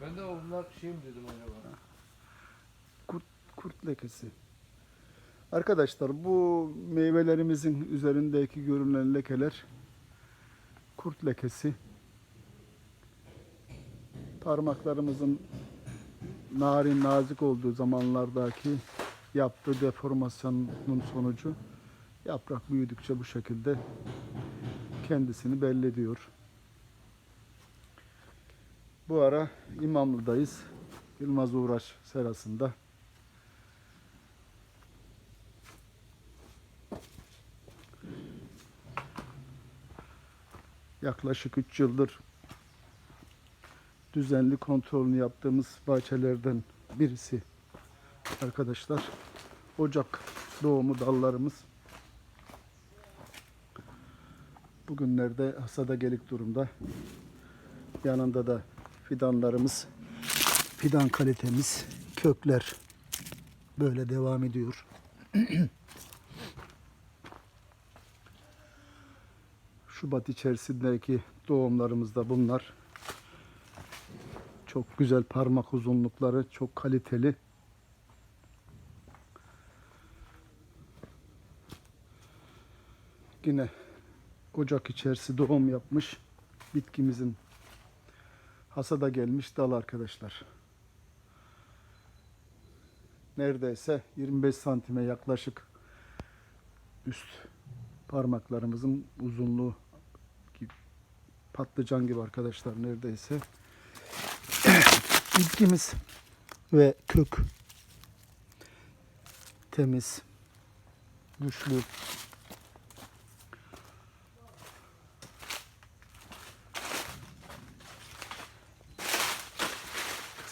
Ben de onlar şey mi dedim acaba? Kurt, kurt lekesi. Arkadaşlar bu meyvelerimizin üzerindeki görünen lekeler kurt lekesi. Parmaklarımızın narin nazik olduğu zamanlardaki yaptığı deformasyonun sonucu yaprak büyüdükçe bu şekilde kendisini belli ediyor. Bu ara İmamlı'dayız. Yılmaz Uğraş serasında. Yaklaşık 3 yıldır düzenli kontrolünü yaptığımız bahçelerden birisi arkadaşlar. Ocak doğumu dallarımız. Bugünlerde hasada gelik durumda. Yanında da fidanlarımız, fidan kalitemiz, kökler böyle devam ediyor. Şubat içerisindeki doğumlarımız da bunlar. Çok güzel parmak uzunlukları, çok kaliteli. Yine Ocak içerisi doğum yapmış bitkimizin hasada gelmiş dal arkadaşlar. Neredeyse 25 santime yaklaşık üst parmaklarımızın uzunluğu gibi, patlıcan gibi arkadaşlar neredeyse. Bitkimiz ve kök temiz, güçlü.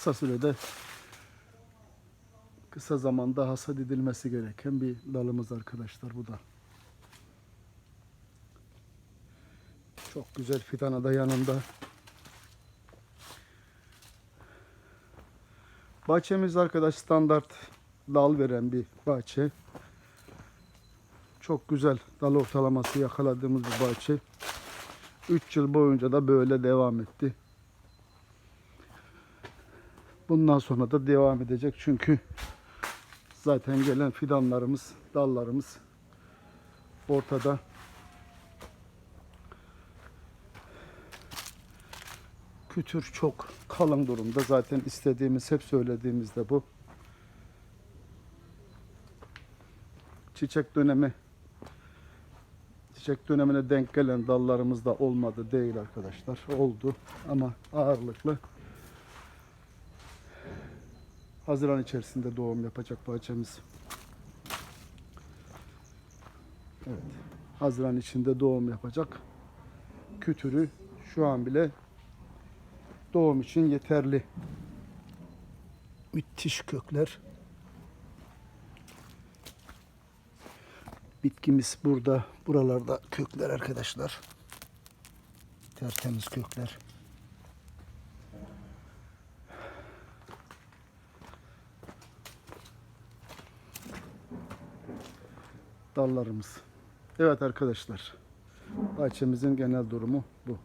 Kısa sürede kısa zamanda hasat edilmesi gereken bir dalımız arkadaşlar bu da. Çok güzel fidana da yanında. Bahçemiz arkadaş standart dal veren bir bahçe. Çok güzel dal ortalaması yakaladığımız bir bahçe. 3 yıl boyunca da böyle devam etti. Bundan sonra da devam edecek çünkü zaten gelen fidanlarımız, dallarımız ortada. Kütür çok kalın durumda. Zaten istediğimiz, hep söylediğimiz de bu. Çiçek dönemi çiçek dönemine denk gelen dallarımız da olmadı değil arkadaşlar. Oldu ama ağırlıklı Haziran içerisinde doğum yapacak bahçemiz. Evet. Haziran içinde doğum yapacak. Kütürü şu an bile doğum için yeterli. Müthiş kökler. Bitkimiz burada, buralarda kökler arkadaşlar. Tertemiz kökler. Dallarımız. Evet arkadaşlar. Bahçemizin genel durumu bu.